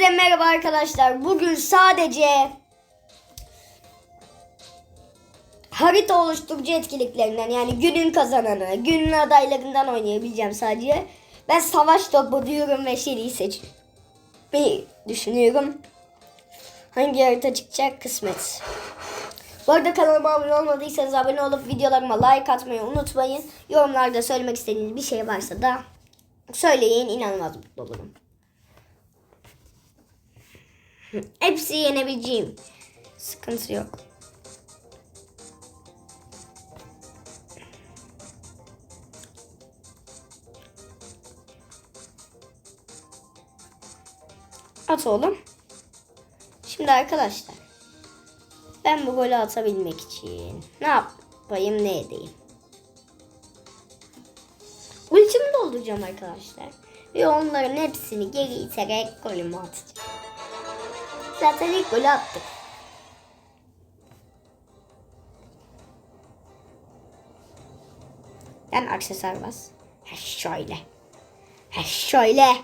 Hepinize merhaba arkadaşlar. Bugün sadece harita oluşturucu etkinliklerinden yani günün kazananı, günün adaylarından oynayabileceğim sadece. Ben savaş topu diyorum ve şeyi seçmeyi düşünüyorum. Hangi harita çıkacak kısmet. Bu arada kanalıma abone olmadıysanız abone olup videolarıma like atmayı unutmayın. Yorumlarda söylemek istediğiniz bir şey varsa da söyleyin. inanılmaz mutlu olurum. Hepsi yenebileceğim. Sıkıntı yok. At oğlum. Şimdi arkadaşlar. Ben bu golü atabilmek için ne yapayım ne edeyim? Ultimi dolduracağım arkadaşlar. Ve onların hepsini geri iterek golümü atacağım. Zaten ilk golü attık. Yani aksesuar bas. Ha şöyle. Ha şöyle.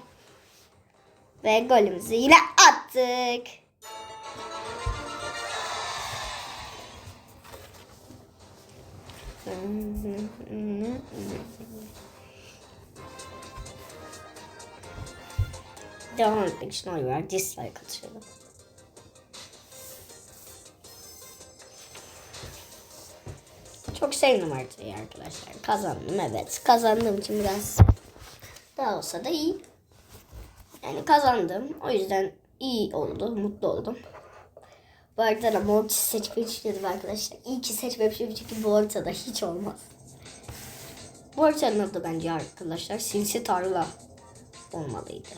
Ve golümüzü yine attık. Devam etmek için oy ver. Dislike atıyorum. Çok sevdim haritayı arkadaşlar. Kazandım evet. Kazandığım için biraz daha olsa da iyi. Yani kazandım. O yüzden iyi oldu. Mutlu oldum. Bu arada da Mortis seçmeyi düşünüyordum arkadaşlar. İyi ki seçmemişim çünkü bu haritada hiç olmaz. Bu haritanın adı bence arkadaşlar sinsi tarla olmalıydı.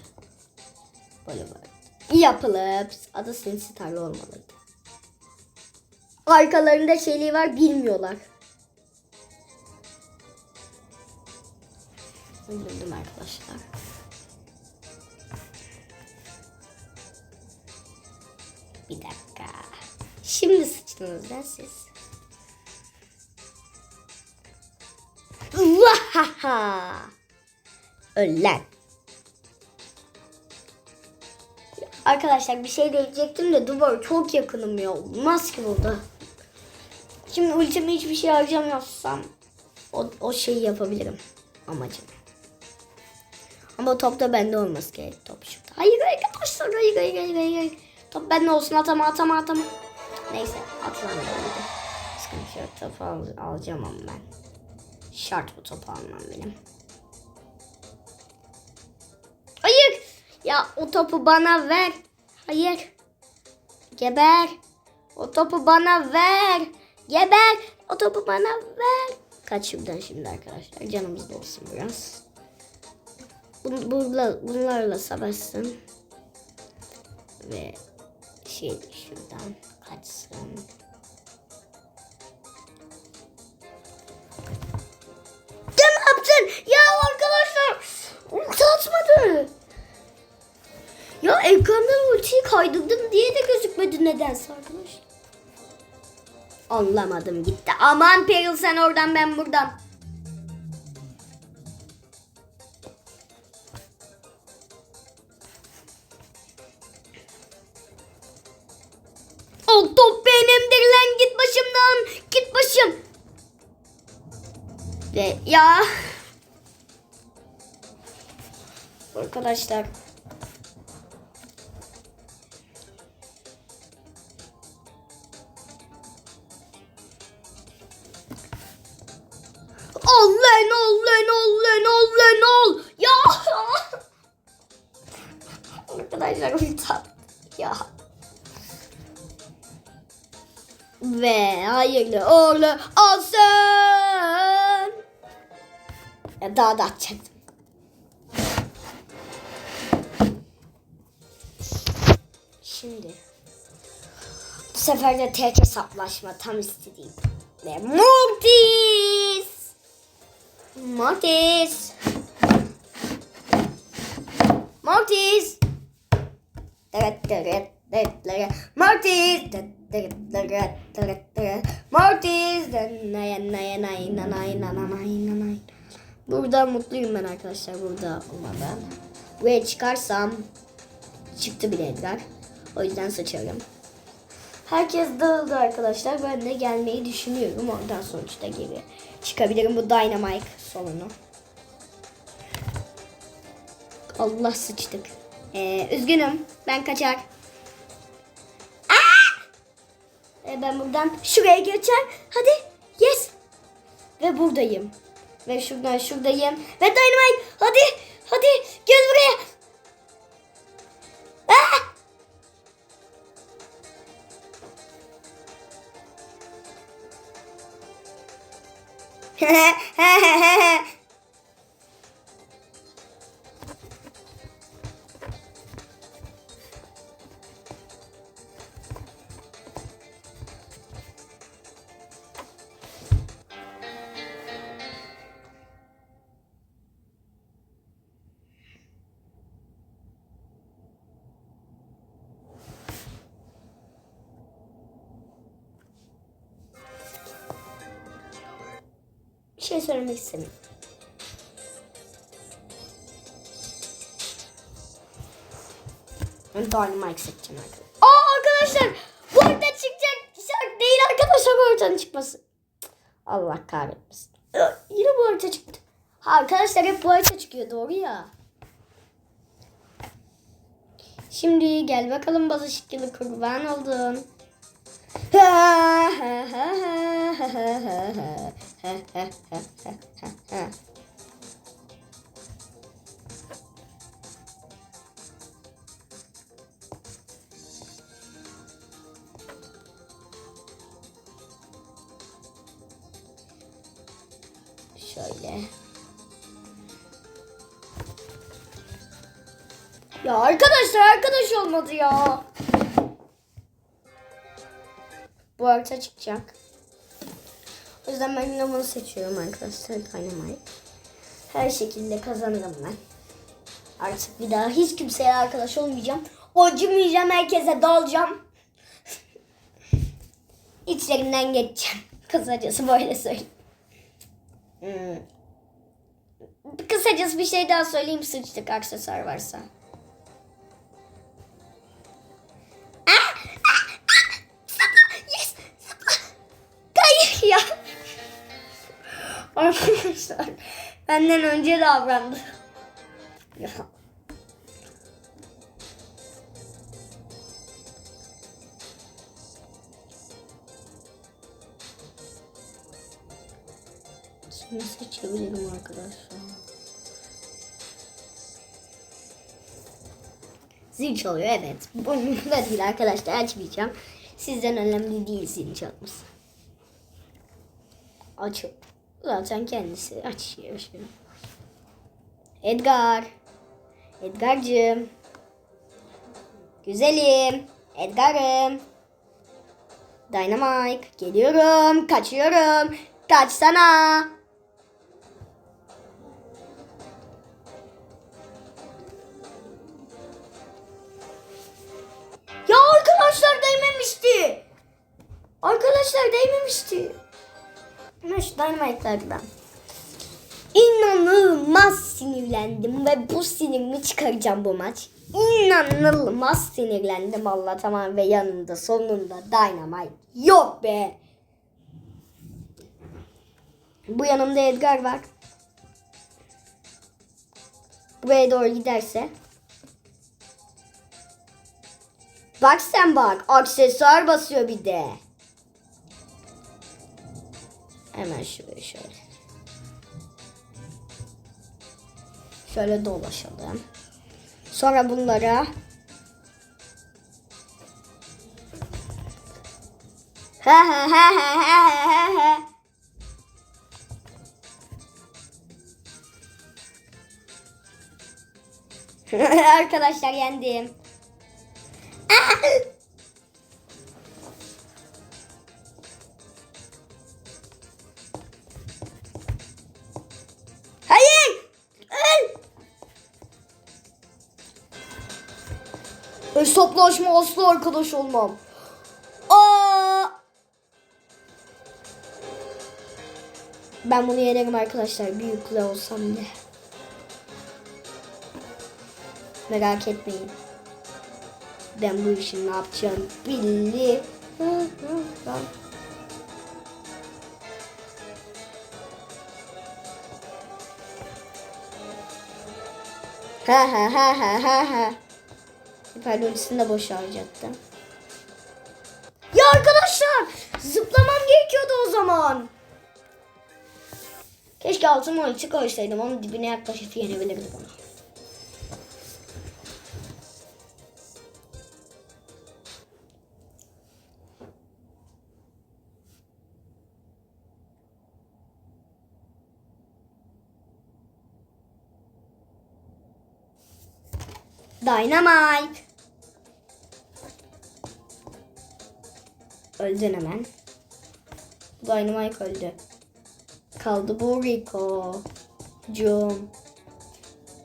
Böyle böyle. Yapılıp adı sinsi tarla olmalıydı. Arkalarında şeyliği var bilmiyorlar. Üzüldüm arkadaşlar. Bir dakika. Şimdi sıçtınız lan siz. Vahaha. Ölen. Arkadaşlar bir şey diyecektim de duvar çok yakınım ya. Olmaz ki burada. Şimdi ultimi hiçbir şey harcamazsam o, o şeyi yapabilirim. Amacım. Ama top da bende olması gerek top şurada. Hayır arkadaşlar hayır hayır hayır hayır. hayır. Top bende olsun atama atama atama. Neyse atlamıyorum. Sıkıntı yok topu al, alacağım ama ben. Şart bu topu almam benim. Hayır. Ya o topu bana ver. Hayır. Geber. O topu bana ver. Geber. O topu bana ver. Kaç şuradan şimdi arkadaşlar. Canımız da olsun biraz. Bun, bunla, bunlarla savaşsın. Ve şey şuradan kaçsın. Ne yaptın? Ya arkadaşlar ulti atmadı. Ya ekrandan ultiyi kaydırdım diye de gözükmedi nedense arkadaşlar. Anlamadım gitti. Aman Peril sen oradan ben buradan. Ve ya. Arkadaşlar. Ol lan ol lan ol lan ol lan ol. Ya. Arkadaşlar attı. Ya. Ve hayırlı uğurlu olsun. Ya daha da atacaktım. Şimdi. Bu sefer de tek hesaplaşma tam istediğim. Ve Mortis. Mortis. Mortis. Evet, evet. Mortis. Mortis. Burada mutluyum ben arkadaşlar burada olmadan. Buraya çıkarsam Çıktı bile Edgar. O yüzden sıçarım. Herkes dağıldı arkadaşlar. Ben de gelmeyi düşünüyorum. Oradan sonuçta geri çıkabilirim bu Dynamite sonunu. Allah sıçtık. Ee, üzgünüm. Ben kaçar. Ee, ben buradan şuraya geçeceğim. Hadi. Yes. Ve buradayım. Ve şuradan şuradayım. Ve Dynamite. Hadi. Hadi. Gel buraya. Aa! Şey söylemek istemiyorum. Ben Dynamite seçeceğim arkadaşlar. Aa arkadaşlar bu arada çıkacak şart değil arkadaşlar bu ortadan çıkması. Allah kahretmesin. Yine bu orta çıktı. Ha, arkadaşlar hep bu orta çıkıyor doğru ya. Şimdi gel bakalım bazı şekilde kurban oldun. Şöyle. Ya arkadaşlar arkadaş olmadı ya. Bu harita çıkacak. O yüzden ben yine bunu seçiyorum arkadaşlar. Dynamite. Her şekilde kazanırım ben. Artık bir daha hiç kimseye arkadaş olmayacağım. Acımayacağım herkese dalacağım. İçlerinden geçeceğim. Kısacası böyle söyleyeyim. Hmm. Kısacası bir şey daha söyleyeyim sıçtık aksesuar varsa. Benden önce davrandı. Şimdi seçebilirim arkadaşlar. Zil çalıyor evet. Bu da değil arkadaşlar açmayacağım. Sizden önemli değil zil çalması. Açıp zaten kendisi açıyor şimdi. Edgar. Edgar'cığım. Güzelim. Edgar'ım. Dynamite. Geliyorum. Kaçıyorum. Kaçsana. Ya arkadaşlar değmemişti. Arkadaşlar değmemişti. Şu dynamite'lardan. İnanılmaz sinirlendim ve bu sinirimi çıkaracağım bu maç. İnanılmaz sinirlendim Allah tamam ve yanında sonunda dynamite yok be. Bu yanımda Edgar var. Buraya doğru giderse. Bak sen bak. Aksesuar basıyor bir de. Hemen şuraya şöyle. Şöyle dolaşalım. Sonra bunlara. Arkadaşlar yendim. Hesaplaşma asla arkadaş olmam. Aa! Ben bunu yenerim arkadaşlar. Büyükle olsam bile. Merak etmeyin. Ben bu işi ne yapacağım hı. Ha ha ha ha ha ha. Süper ultisini de boş harcattım. Ya arkadaşlar zıplamam gerekiyordu o zaman. Keşke altın ulti koysaydım onun dibine yaklaşıp yenebilirdim onu. Dynamite. Öldün hemen. Dynamite öldü. Kaldı bu Rico. Cum.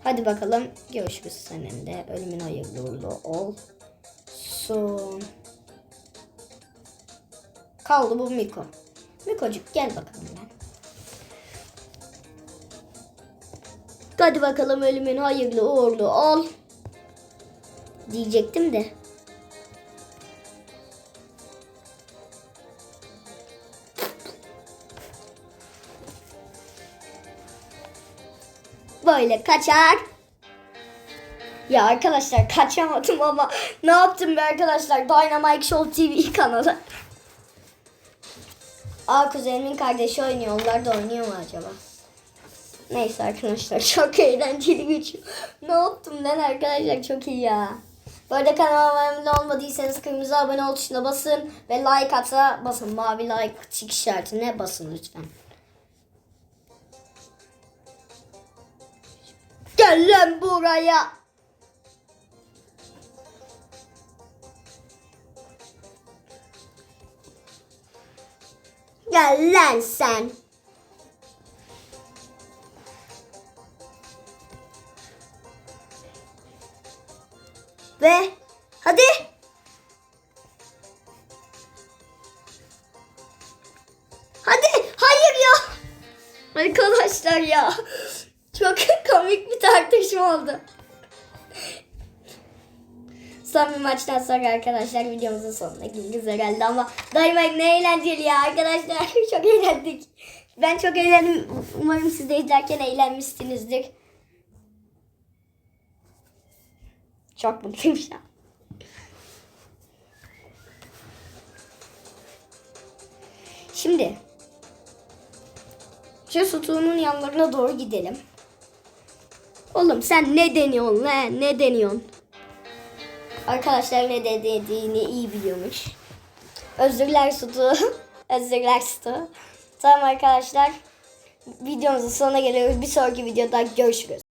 Hadi bakalım. Görüşürüz senin de. Ölümün hayırlı uğurlu ol. Son. Kaldı bu Miko. Mikocuk gel bakalım lan. Hadi bakalım ölümün hayırlı uğurlu ol. Diyecektim de. Böyle kaçar. Ya arkadaşlar kaçamadım ama ne yaptım be arkadaşlar? Dynamite Show TV kanalı. Aa kuzenimin kardeşi oynuyor. Onlar da oynuyor mu acaba? Neyse arkadaşlar çok eğlenceli geçiyor. ne yaptım ben arkadaşlar çok iyi ya. Bu arada kanalıma abone olmadıysanız kırmızı abone ol tuşuna basın ve like atsa basın. Mavi like tik işaretine basın lütfen. Gel lan buraya. Gel lan sen. Ve hadi. Hadi. Hayır ya. Arkadaşlar ya. Çok komik bir tartışma oldu. Son bir maçtan sonra arkadaşlar videomuzun sonuna geldik herhalde ama dayımak ne eğlenceli ya arkadaşlar. çok eğlendik. Ben çok eğlendim. Umarım siz de izlerken eğlenmişsinizdir. Çok mutluyum şu an. Şimdi şu sütunun yanlarına doğru gidelim. Oğlum sen ne deniyorsun lan? Ne deniyorsun? Arkadaşlar ne de dediğini iyi biliyormuş. Özürler sütü. Özürler sütü. Tamam arkadaşlar. Videomuzun sonuna geliyoruz. Bir sonraki videoda görüşürüz.